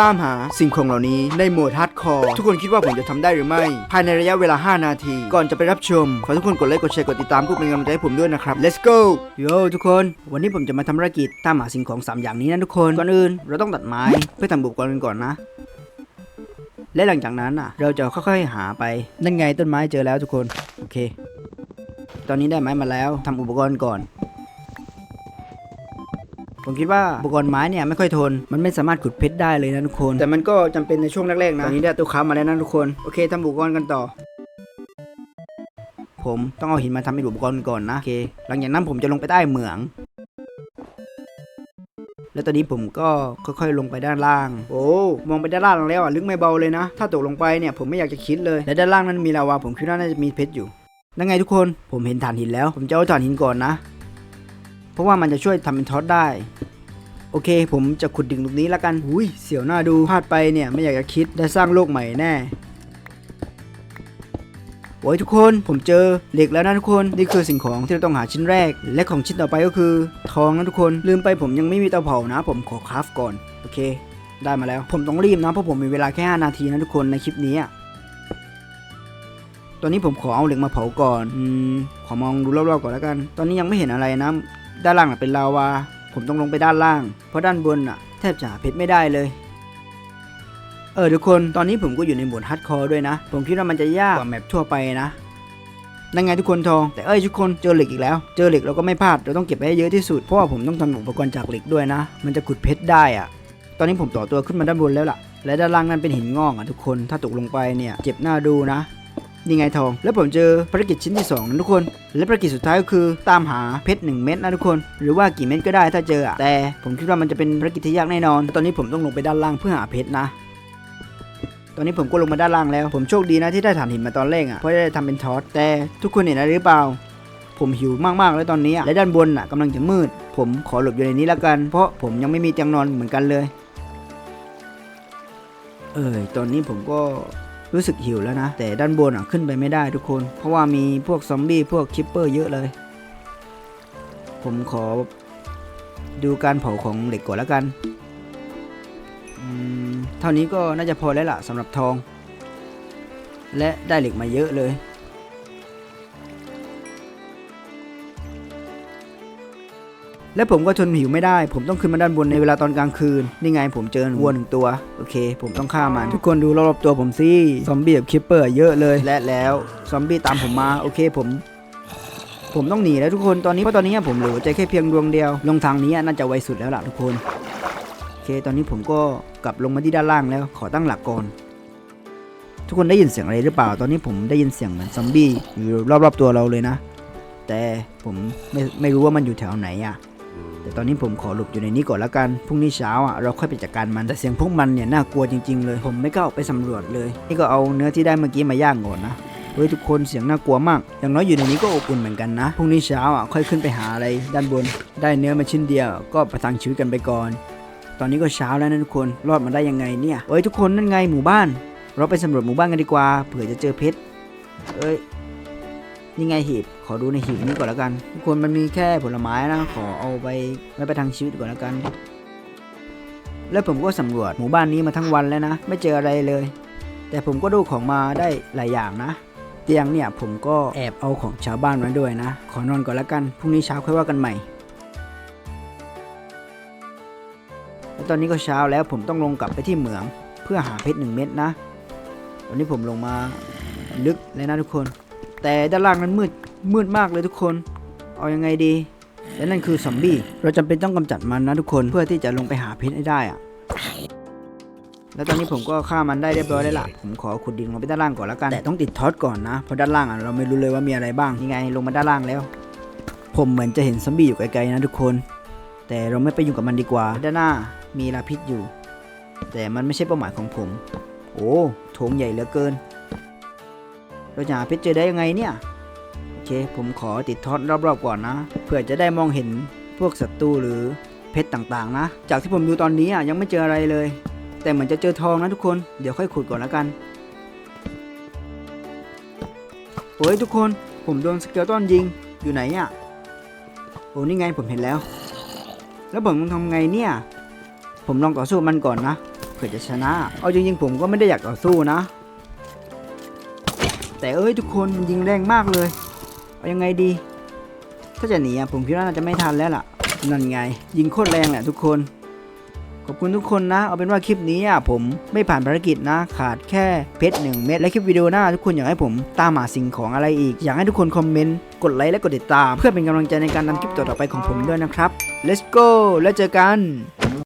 ตามหาสิ่งของเหล่านี้ในโหมดฮาร์ดคอร์ทุกคนคิดว่าผมจะทำได้หรือไม่ ภายในระยะเวลา 5 นาที ก่อนจะไปรับชม ขอทุกคนกดไลค์กดแชร์กดติดตามเพื่อเป็นกำลังใจให้ผมด้วยนะครับ let's go โยทุกคน วันนี้ผมจะมาทำภารกิจตามหาสิ่งของ 3 อย่างนี้นะทุกคนก่อนอื่น เราต้องตัดไม้เพื่อทำอุปกรณ์ก่อนนะและหลังจากนั้นอะ เราจะค่อยๆหาไป นั่นไงต้นไม้เจอแล้วทุกคน โอเค ตอนนี้ได้ไม้มาแล้วทำอุปกรณ์ก่อน ผมคิดว่าอุปกรณ์ไม้เนี่ยไม่ค่อยทน มันไม่สามารถขุดเพชรได้เลยนะทุกคน แต่มันก็จำเป็นในช่วงแรกๆนะตอนนี้ได้ตัวค้ามาแล้วนะทุกคน โอเคทำอุปกรณ์กันต่อ ผมต้องเอาหินมาทำเป็นอุปกรณ์ก่อนนะโอเค หลังจากนั้นผมจะลงไปใต้เหมือง แล้วตอนนี้ผมก็ค่อยๆ ลงไปด้านล่าง โอ้ มองไปด้านล่างแล้วอะลึกไม่เบาเลยนะ ถ้าตกลงไปเนี่ยผมไม่อยากจะคิดเลย และด้านล่างนั้นมีลาวาผมคิดว่าน่าจะมีเพชรอยู่นั่นไงทุกคน ผมเห็นฐานหินแล้ว ผมจะเอาฐานหินก่อนนะ เพราะว่ามันจะช่วยทำเป็นท็อตได้ โอเค ผมจะขุดดิ่งตรงนี้แล้วกันอุ้ยเสียวหน้าดูพลาดไปเนี่ยไม่อยากจะคิดได้สร้างโลกใหม่แน่โอ้ยทุกคนผมเจอเหล็กแล้วนะทุกคนนี่คือสิ่งของที่เราต้องหาชิ้นแรก และของชิ้นต่อไปก็คือ ทองนะทุกคนลืมไปผมยังไม่มีเตาเผานะ ผมขอคราฟก่อนโอเค ได้มาแล้ว ผมต้องรีบนะเพราะผมมีเวลาแค่ 5 นาทีนะทุกคนในคลิปนี้ตอนนี้ผมขอเอาเหล็กมาเผาก่อนอืมขอมองดูรอบๆก่อนแล้วกัน ตอนนี้ยังไม่เห็นอะไรนะ ด้านล่างน่ะเป็นลาวา ผมต้องลงไปด้านล่าง เพราะด้านบนน่ะแทบจะหาเพชรไม่ได้เลย เออทุกคน ตอนนี้ผมก็อยู่ในโหมดฮาร์ดคอร์ด้วยนะ ผมคิดว่ามันจะยากกว่าแมปทั่วไปนะนั่นไงทุกคนทอง แต่เอ้ยทุกคนเจอเหล็กอีกแล้ว เจอเหล็กเราก็ไม่พลาด เราต้องเก็บไว้ให้เยอะที่สุด เพราะว่าผมต้องทำอุปกรณ์จากเหล็กด้วยนะ มันจะขุดเพชรได้อะตอนนี้ผมต่อตัวขึ้นมาด้านบนแล้วล่ะ และด้านล่างนั้นเป็นหินงอกอะทุกคน ถ้าตกลงไปเนี่ยเจ็บหน้าดูนะ นี่ไงทอง แล้วผมเจอภารกิจชิ้นที่2นะทุกคน และภารกิจสุดท้ายก็คือตามหาเพชรหนึ่งเม็ดนะทุกคน หรือว่ากี่เม็ดก็ได้ถ้าเจออะแต่ผมคิดว่ามันจะเป็นภารกิจที่ยากแน่นอน ตอนนี้ผมต้องลงไปด้านล่างเพื่อหาเพชรนะตอนนี้ผมก็ลงมาด้านล่างแล้ว ผมโชคดีนะที่ได้ถ่านหินมาตอนแรกอะเพราะได้ทำเป็นทอสแต่ทุกคนเห็นอะไรหรือเปล่า ผมหิวมากๆแล้วตอนนี้อะและด้านบนอะกำลังจะมืด ผมขอหลบอยู่ในนี้แล้วกัน เพราะผมยังไม่มีเตียงนอนเหมือนกันเลย เออตอนนี้ผมก็ รู้สึกหิวแล้วนะ แต่ด้านบนอะขึ้นไปไม่ได้ทุกคน เพราะว่ามีพวกซอมบี้พวกคิปเปอร์เยอะเลย ผมขอดูการเผาของเหล็กก่อนแล้วกันเท่านี้ก็น่าจะพอแล้วล่ะสำหรับทอง และได้เหล็กมาเยอะเลย และผมก็ทนหิวไม่ได้ ผมต้องขึ้นมาด้านบนในเวลาตอนกลางคืน นี่ไงผมเจอวัวหนึ่งตัว โอเค ผมต้องฆ่ามัน ทุกคนดูรอบๆตัวผมสิ ซอมบี้แบบคิปเปอร์เยอะเลย และแล้ว ซอมบี้ตามผมมา โอเคผม ผมต้องหนีแล้วทุกคน ตอนนี้เพราะตอนนี้ผมเหลือใจแค่เพียงดวงเดียว ลงทางนี้น่าจะไวสุดแล้วล่ะทุกคน โอเค ตอนนี้ผมก็กลับลงมาที่ด้านล่างแล้ว ขอตั้งหลักก่อนทุกคนได้ยินเสียงอะไรหรือเปล่า ตอนนี้ผมได้ยินเสียงเหมือนซอมบี้อยู่รอบๆตัวเราเลยนะ แต่ผมไม่ไม่รู้ว่ามันอยู่แถวไหนอะ แต่ตอนนี้ผมขอหลบอยู่ในนี้ก่อนละกัน พรุ่งนี้เช้าอะเราค่อยไปจัดการมัน แต่เสียงพวกมันเนี่ยน่ากลัวจริงๆเลย ผมไม่กล้าออกไปสำรวจเลย นี่ก็เอาเนื้อที่ได้เมื่อกี้มาย่างก่อนนะเฮ้ยทุกคนเสียงน่ากลัวมาก อย่างน้อยอยู่ในนี้ก็อบอุ่นเหมือนกันนะ พรุ่งนี้เช้าอะค่อยขึ้นไปหาอะไรด้านบน ได้เนื้อมาชิ้นเดียว ก็ประทังชีวิตกันไปก่อน ตอนนี้ก็เช้าแล้วนะทุกคน รอดมาได้ยังไงเนี่ยเอ้ยทุกคนนั่นไงหมู่บ้าน เราไปสำรวจหมู่บ้านกันดีกว่า เผื่อจะเจอเพชรเอ้ย นี่ไงหีบ ขอดูในหีบนี้ก่อนแล้วกัน ทุกคนมันมีแค่ผลไม้นะ ขอเอาไปไว้ประทังชีวิตก่อนแล้วกัน แล้วผมก็สำรวจหมู่บ้านนี้มาทั้งวันแล้วนะ ไม่เจออะไรเลย แต่ผมก็ดูของมาได้หลายอย่างนะ เตียงเนี่ยผมก็แอบเอาของชาวบ้านมาด้วยนะ ขอนอนก่อนแล้วกัน พรุ่งนี้เช้าค่อยว่ากันใหม่แล้วตอนนี้ก็เช้าแล้วผมต้องลงกลับไปที่เหมือง เพื่อหาเพชรหนึ่งเม็ดนะตอนนี้ผมลงมาลึกเลยนะทุกคน แต่ด้านล่างนั้นมืดมืดมากเลยทุกคน เอายังไงดี และนั่นคือซอมบี้ เราจำเป็นต้องกำจัดมันนะทุกคนเพื่อที่จะลงไปหาเพชรให้ได้อะแล้วตอนนี้ผมก็ฆ่ามันได้เรียบร้อยแล้วล่ะ ผมขอขุดดินลงไปด้านล่างก่อนแล้วกัน แต่ต้องติดท็อตก่อนนะ เพราะด้านล่างอะเราไม่รู้เลยว่ามีอะไรบ้างยังไงลงมาด้านล่างแล้ว ผมเหมือนจะเห็นซอมบี้อยู่ไกลๆนะทุกคน แต่เราไม่ไปยุ่งกับมันดีกว่า ด้านหน้ามีลาพิษอยู่ แต่มันไม่ใช่เป้าหมายของผม โอ้โถงใหญ่เหลือเกิน เราจะหาเพชรเจอได้ยังไงเนี่ย โอเค ผมขอติดท็อตรอบๆก่อนนะ เพื่อจะได้มองเห็นพวกศัตรูหรือเพชรต่างๆ นะ จากที่ผมดูตอนนี้อะยังไม่เจออะไรเลย แต่เหมือนจะเจอทองนะทุกคน เดี๋ยวค่อยขุดก่อนแล้วกันโอ้ยทุกคน ผมโดนสเกลตันยิง อยู่ไหนอะโอ้นี่ไงผมเห็นแล้ว แล้วผมต้องทำไงเนี่ย ผมลองต่อสู้มันก่อนนะเพื่อจะชนะ เอาจริงๆผมก็ไม่ได้อยากต่อสู้นะ แต่เอ้ยทุกคนมันยิงแรงมากเลย เอายังไงดี ถ้าจะหนีอะผมคิดว่าน่าจะไม่ทันแล้วล่ะ นั่นไง ยิงโคตรแรงแหละทุกคน ขอบคุณทุกคนนะ เอาเป็นว่าคลิปนี้อะผมไม่ผ่านภารกิจนะ ขาดแค่เพชรหนึ่งเม็ด และคลิปวิดีโอหน้าทุกคนอยากให้ผมตามหาสิ่งของอะไรอีก อยากให้ทุกคนคอมเมนต์ กดไลค์และกดติดตาม เพื่อเป็นกำลังใจในการนำคลิปต่อๆไปของผมด้วยนะครับ let's go แล้วเจอกัน